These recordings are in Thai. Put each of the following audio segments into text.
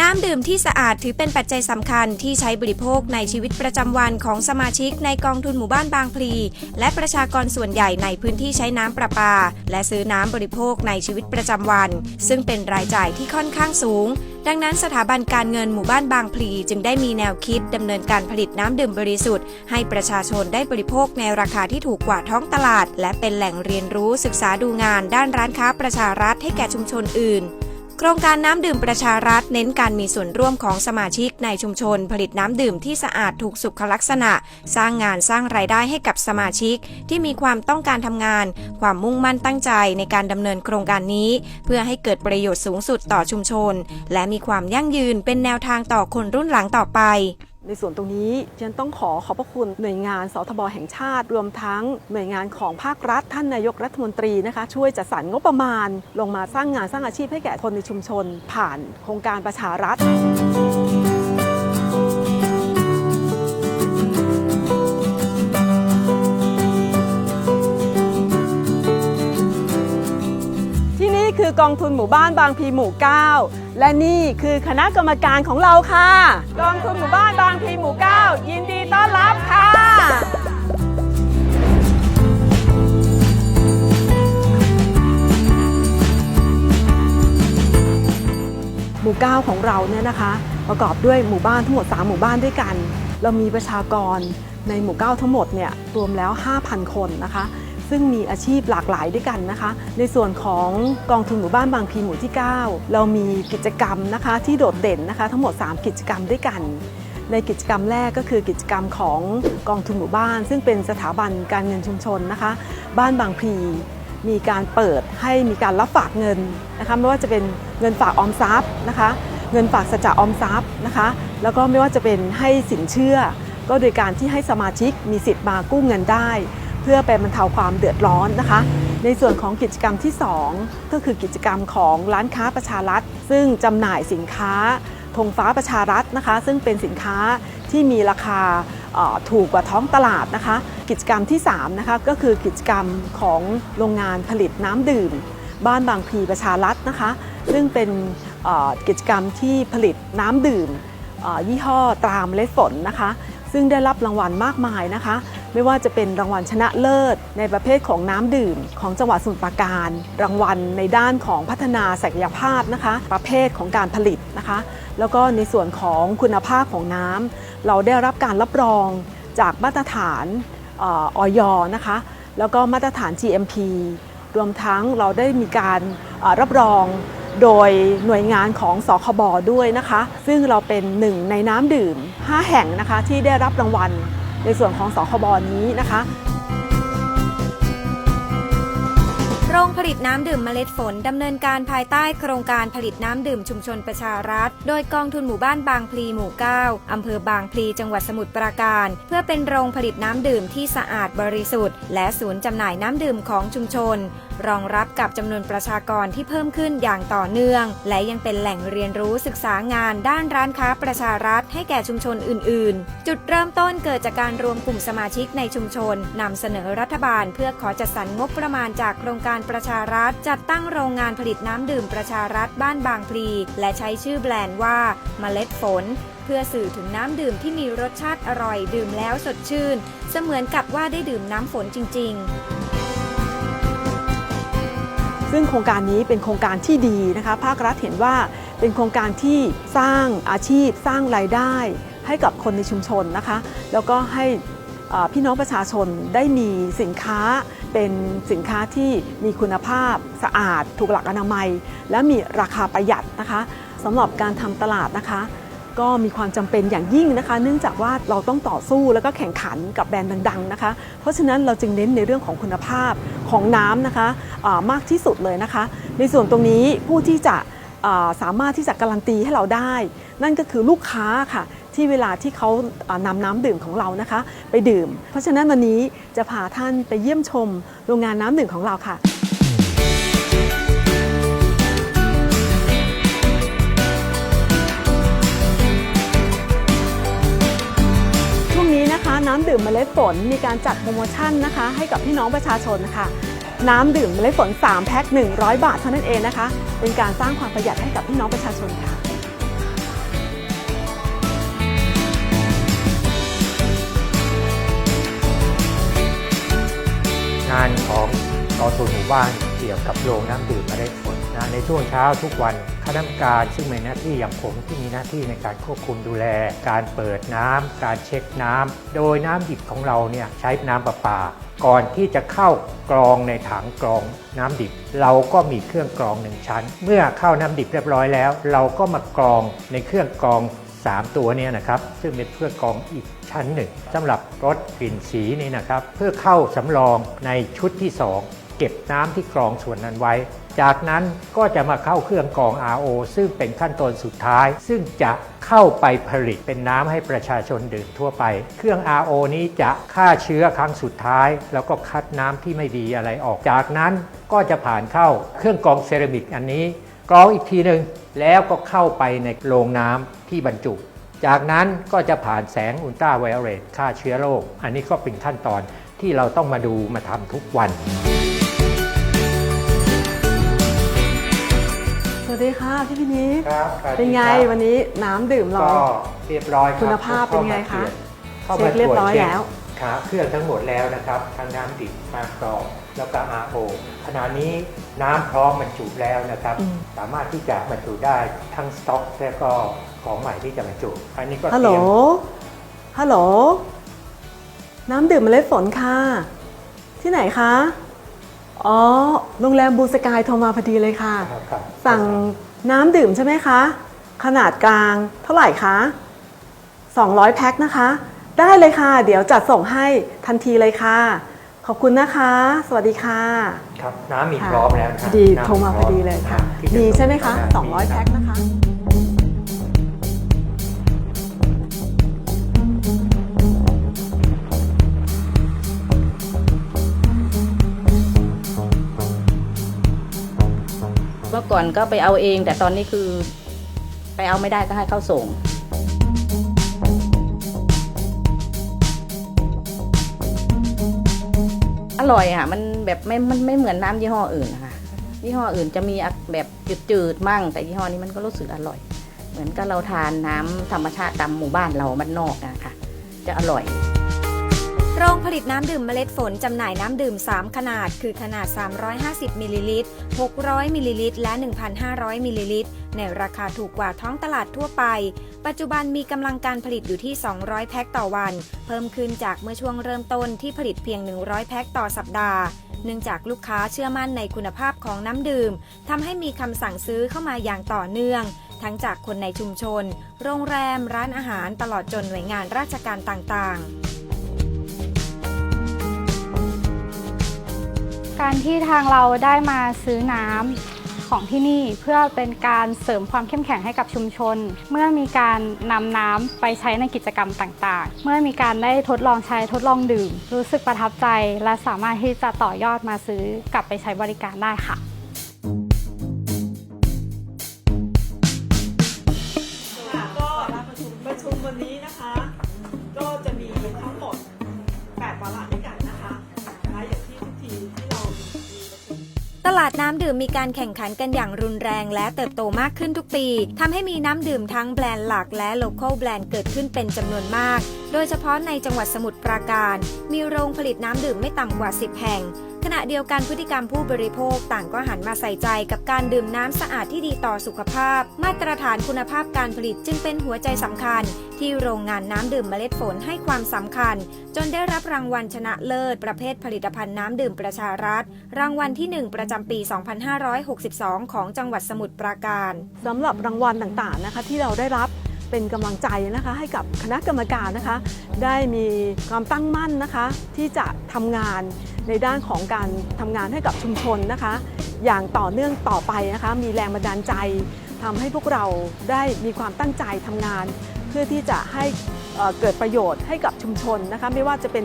น้ำดื่มที่สะอาดถือเป็นปัจจัยสำคัญที่ใช้บริโภคในชีวิตประจำวันของสมาชิกในกองทุนหมู่บ้านบางพลี และประชากรส่วนใหญ่ในพื้นที่ใช้น้ำประปา และซื้อน้ำบริโภคในชีวิตประจำวัน ซึ่งเป็นรายจ่ายที่ค่อนข้างสูง ดังนั้นสถาบันการเงินหมู่บ้านบางพลีจึงได้มีแนวคิดดำเนินการผลิตน้ำดื่มบริสุทธิ์ ให้ประชาชนได้บริโภคในราคาที่ถูกกว่าท้องตลาด และเป็นแหล่งเรียนรู้ศึกษาดูงานด้านร้านค้าประชารัฐให้แก่ชุมชนอื่น ครงการน้ำดื่มประชารัฐเน้นการมีส่วนร่วมของสมาชิกในชุมชน ผลิตน้ำดื่มที่สะอาดถูกสุขลักษณะ สร้างงานสร้างรายได้ให้กับสมาชิก ที่มีความต้องการทำงาน ความมุ่งมั่นตั้งใจในการดำเนินโครงการนี้ เพื่อให้เกิดประโยชน์สูงสุดต่อชุมชน และมีความยั่งยืนเป็นแนวทางต่อคนรุ่นหลังต่อไป ในส่วนตรงนี้ฉันต้องขอขอบพระคุณหน่วยงานสทบแห่งชาติ รวมทั้งหน่วยงานของภาครัฐ ท่านนายกรัฐมนตรีนะคะช่วยจัดสรรงบประมาณ ลงมาสร้างงานสร้างอาชีพให้แก่คนในชุมชน ผ่านโครงการประชารัฐที่นี่คือกองทุนหมู่บ้านบางพีหมู่ 9 และนี่คือคณะกรรมการของเราค่ะกองทุนหมู่บ้านบางพีหมู่9ยินดีต้อนรับค่ะ หมู่9ของเราเนี่ยนะคะ ประกอบด้วยหมู่บ้านทั้งหมด 3 หมู่บ้านด้วยกัน เรามีประชากรในหมู่9ทั้งหมดเนี่ยรวมแล้ว 5,000 คนนะคะ ซึ่งมีอาชีพหลากหลายด้วยกันนะคะ ในส่วนของกองทุนหมู่บ้านบางพีหมู่ที่ 9 เรามีกิจกรรมนะคะที่โดดเด่นนะคะทั้งหมด 3 กิจกรรมด้วยกัน ในกิจกรรมแรกก็คือกิจกรรมของกองทุนหมู่บ้าน ซึ่งเป็นสถาบันการเงินชุมชนนะคะ บ้านบางพีมีการเปิดให้มีการรับฝากเงินนะคะไม่ว่าจะเป็นเงินฝากออมทรัพย์นะคะเงินฝากสจะออมทรัพย์นะคะแล้วก็ไม่ว่าจะเป็นให้สินเชื่อ ก็โดยการที่ให้สมาชิกมีสิทธิ์มากู้เงินได้ เพื่อไปบรรเทาความเดือดร้อนนะคะ ในส่วนของกิจกรรมที่ 2 ก็คือกิจกรรมของร้านค้าประชารัฐ ซึ่งจำหน่ายสินค้าธงฟ้าประชารัฐนะคะ ซึ่งเป็นสินค้าที่มีราคาถูกกว่าท้องตลาดนะคะ กิจกรรมที่3นะคะก็คือกิจกรรมของโรงงานผลิตน้ำดื่ม บ้านบางพีประชารัฐนะคะ ซึ่งเป็นกิจกรรมที่ผลิตน้ำดื่มยี่ห้อตรามเล็ดฝนนะคะ ซึ่งได้รับรางวัลมากมายนะคะ ไม่ว่าจะเป็นรางวัลชนะเลิศ ในประเภทของน้ำดื่ม ของจังหวัดสมุทรปราการ รางวัลในด้านของพัฒนาศักยภาพนะคะ ประเภทของการผลิตนะคะ แล้วก็ในส่วนของคุณภาพของน้ำเราได้รับการรับรองจากมาตรฐานออออยนะคะ แล้วก็มาตรฐาน GMP รวมทั้งเราได้มีการรับรองโดยหน่วยงานของสคบด้วยนะคะ ซึ่งเราเป็นหนึ่งในน้ำดื่ม 5 แห่งนะคะที่ได้รับรางวัล ในส่วนของสคบนี้นะคะโรงผลิตน้ำดื่มเมล็ดฝนดำเนินการภายใต้โครงการผลิตน้ำดื่มชุมชนประชารัฐ โดยกองทุนหมู่บ้านบางพลีหมู่ 9 อำเภอบางพลีจังหวัดสมุทรปราการ เพื่อเป็นโรงผลิตน้ำดื่มที่สะอาดบริสุทธิ์ และศูนย์จำหน่ายน้ำดื่มของชุมชนรองรับกับจำนวนประชากรที่เพิ่มขึ้นอย่างต่อเนื่อง และยังเป็นแหล่งเรียนรู้ศึกษางานด้านร้านค้าประชารัฐให้แก่ชุมชนอื่น ๆ จุดเริ่มต้นเกิดจากการรวมกลุ่มสมาชิกในชุมชนนำเสนอรัฐบาล เพื่อขอจัดสรรงบประมาณจากโครงการประชารัฐ จัดตั้งโรงงานผลิตน้ำดื่มประชารัฐบ้านบางพลีและใช้ชื่อแบรนด์ว่าเมล็ดฝนเพื่อสื่อถึงน้ำดื่มที่มีรสชาติอร่อยดื่มแล้วสดชื่น เสมือนกับว่าได้ดื่มน้ำฝนจริง ๆ ซึ่งโครงการนี้เป็นโครงการที่ดีนะคะภาครัฐเห็นว่าเป็นโครงการที่สร้างอาชีพ สร้างรายได้ ให้กับคนในชุมชนนะคะ แล้วก็ให้พี่น้องประชาชนได้มีสินค้าเป็นสินค้าที่มีคุณภาพสะอาด ถูกหลักอนามัย และมีราคาประหยัดนะคะสำหรับการทำตลาดนะคะ ก็มีความจำเป็นอย่างยิ่งนะคะ เนื่องจากว่าเราต้องต่อสู้แล้วก็แข่งขันกับแบรนด์ดังๆนะคะ เพราะฉะนั้นเราจึงเน้นในเรื่องของคุณภาพของน้ำนะคะมากที่สุดเลยนะคะ ในส่วนตรงนี้ผู้ที่จะสามารถที่จะการันตีให้เราได้ นั่นก็คือลูกค้าค่ะที่เวลาที่เขาอ่านำน้ำดื่มของเรานะคะ ไปดื่ม เพราะฉะนั้นวันนี้จะพาท่านไปเยี่ยมชมโรงงานน้ำดื่มของเราค่ะะน้ำดื่มเมล็ดฝนมีการจัดโปรโมชั่นนะคะ ให้กับพี่น้องประชาชนนะคะน้ำดื่มเมล็ดฝน 3 แพ็ค 100 บาทเท่านั้นเองนะคะ เป็นการสร้างความประหยัดให้กับพี่น้องประชาชนค่ะงานของกองทุนหมู่บ้านเกี่ยวกับโรงน้ำดื่มเมล็ดฝน ในช่วงเช้าทุกวันคณะกรรมการซึ่งมีหน้าที่อย่างผมที่มีหน้าที่ในการควบคุมดูแล การเปิดน้ำการเช็คน้ำโดยน้ำดิบของเราเนี่ยใช้น้ำประปา ก่อนที่จะเข้ากรองในถังกรองน้ำดิบ เราก็มีเครื่องกรองหนึ่งชั้น เมื่อเข้าน้ำดิบเรียบร้อยแล้ว เราก็มากรองในเครื่องกรอง 3 ตัวเนี้นะครับ ซึ่งเป็นเครื่อกรองอีกชั้นหนึ่งสำหรับรถกลิ่นสีนี่นะครับ เพื่อเข้าสำรองในชุดที่ 2 เก็บน้ำที่กรองส่วนนั้นไว้ จากนั้นก็จะมาเข้าเครื่องกรอง RO ซึ่งเป็นขั้นตอนสุดท้าย ซึ่งจะเข้าไปผลิตเป็นน้ำให้ประชาชนดื่มทั่วไป เครื่อง RO นี้จะฆ่าเชื้อครั้งสุดท้าย แล้วก็คัดน้ำที่ไม่ดีอะไรออก จากนั้นก็จะผ่านเข้าเครื่องกรองเซรามิกอันนี้กรองอีกทีหนึ่งแล้วก็เข้าไปในโรงน้ำที่บรรจุจากนั้นก็จะผ่านแสงอุลตราไวโอเลตฆ่าเชื้อโรค อันนี้ก็เป็นขั้นตอนที่เราต้องมาดูมาทำทุกวัน ดีค่ะพี่พินิจครับเป็นไงวันนี้น้ำดื่มเราก็เรียบร้อยรับคุณภาพเป็นไงคะเข้าเช็มาคเรียบร้อยตวจแล้วครับเครื่องทั้งหมดแล้วนะครับทั้งน้ำดิบน้ำกรองแล้วก็ RO ขณะนี้น้ำพร้อมบรรจุแล้วนะครับ อืม สามารถที่จะบรรจุได้ทั้งสต็อกและก็ของใหม่ที่จะบรรจุ อันนี้ก็ฮัลเตโหลรียมฮัลโหล น้ำดื่มเมล็ดฝนค่ะ ที่ไหนคะ อ๋อ โรงแรมบูสกายโทรมาพอดีเลยค่ะครับสั่งน้ำดื่มใช่ไหมคะ ขนาดกลางเท่าไหร่คะ 200 แพ็คนะคะ ได้เลยค่ะ เดี๋ยวจัดส่งให้ทันทีเลยค่ะ ขอบคุณนะคะ สวัสดีค่ะ ครับน้ำมีค่ะพร้อมแล้วนะพอดีน้ำโทรมาพอดีเลยค่ะ ที่จมีใช่ไหมคะส่ง200 แพ็คนะคะ มื่อก่อนก็ไปเอาเอง แต่ตอนนี้คือไปเอาไม่ได้ก็ให้เข้าส่งอร่อยอะมันแบบไม่มันไม่เหมือนน้ำยี่ห้ออื่นนะคะยี่ห้ออื่นจะมีแบบจืดๆมั่ง แต่ยี่ห้อนี้มันก็รู้สึกอร่อย เหมือนกับเราทานน้ำธรรมชาติตามหมู่บ้านเรามันนอกนะคะจะอร่อย โรงผลิตน้ำดื่มเมล็ดฝน จำหน่ายน้ำดื่ม 3 ขนาด คือขนาด 350 มิลลิลิตร 600 มิลลิลิตร และ 1,500 มิลลิลิตร ในราคาถูกกว่าท้องตลาดทั่วไป ปัจจุบันมีกำลังการผลิตอยู่ที่ 200 แพ็คต่อวัน เพิ่มขึ้นจากเมื่อช่วงเริ่มต้นที่ผลิตเพียง 100 แพ็คต่อสัปดาห์เนื่องจากลูกค้าเชื่อมั่นในคุณภาพของน้ำดื่มทำให้มีคำสั่งซื้อเข้ามาอย่างต่อเนื่อง ทั้งจากคนในชุมชน โรงแรม ร้านอาหารตลอดจนหน่วยงานราชการต่างๆ การที่ทางเราได้มาซื้อน้ำของที่นี่เพื่อเป็นการเสริมความเข้มแข็งให้กับชุมชน เมื่อมีการนำน้ำไปใช้ในกิจกรรมต่างๆ เมื่อมีการได้ทดลองใช้ทดลองดื่ม รู้สึกประทับใจ และสามารถที่จะต่อยอดมาซื้อกลับไปใช้บริการได้ค่ะค่ะ ตลาดน้ำดื่มมีการแข่งขันกันอย่างรุนแรงและเติบโตมากขึ้นทุกปีทำให้มีน้ำดื่มทั้งแบรนด์หลักและ local แบรนด์เกิดขึ้นเป็นจำนวนมาก โดยเฉพาะในจังหวัดสมุทรปราการ มีโรงผลิตน้ำดื่มไม่ต่ำกว่า 10 แห่ง ขณะเดียวกันพฤติกรรมผู้บริโภคต่างก็หันมาใส่ใจกับการดื่มน้ำสะอาดที่ดีต่อสุขภาพ มาตรฐานคุณภาพการผลิตจึงเป็นหัวใจสำคัญ ที่โรงงานน้ำดื่มเมล็ดฝนให้ความสำคัญ จนได้รับรางวัลชนะเลิศ ประเภทผลิตภัณฑ์น้ำดื่มประชารัฐ รางวัลที่ 1 ประจำปี 2562 ของจังหวัดสมุทรปราการสำหรับรางวัลต่างๆนะคะ ที่เราได้รับ เป็นกำลังใจนะคะให้กับคณะกรรมการนะคะ ได้มีความตั้งมั่นนะคะ ที่จะทำงานในด้านของการทำงานให้กับชุมชนนะคะ อย่างต่อเนื่องต่อไปนะคะ มีแรงบันดาลใจทำให้พวกเราได้มีความตั้งใจทำงาน เพื่อที่จะให้เอ่อเกิดประโยชน์ให้กับชุมชนนะคะ ไม่ว่าจะเป็น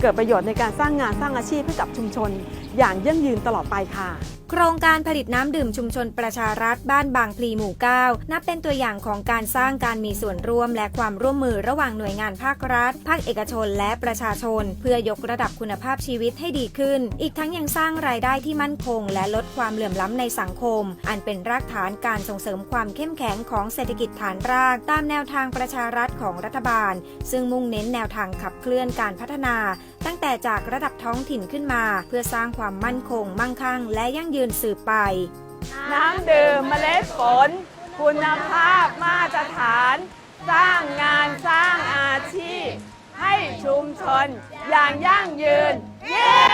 เกิดประโยชน์ในการสร้างงานสร้างอาชีพให้กับชุมชน อย่างยั่งยืนตลอดไปค่ะโครงการผลิตน้ำดื่มชุมชนประชารัฐบ้านบางพลีหมู่ 9 นับเป็นตัวอย่างของการสร้างการมีส่วนร่วมและความร่วมมือระหว่างหน่วยงานภาครัฐ ภาคเอกชนและประชาชน เพื่อยกระดับคุณภาพชีวิตให้ดีขึ้น อีกทั้งยังสร้างรายได้ที่มั่นคง และลดความเหลื่อมล้ำในสังคม อันเป็นรากฐานการส่งเสริมความเข้มแข็งของเศรษฐกิจฐานราก ตามแนวทางประชารัฐของรัฐบาล ซึ่งมุ่งเน้นแนวทางขับเคลื่อนการพัฒนา ตั้งแต่จากระดับท้องถิ่นขึ้นมา เพื่อสร้างความความมั่นคง มั่งคั่ง และยั่งยืนสืบไป น้ำดื่มเมล็ดฝนคุณภาพมาตรฐาน สร้างงานสร้างอาชีพ ให้ชุมชน อย่างยั่งยืน เย้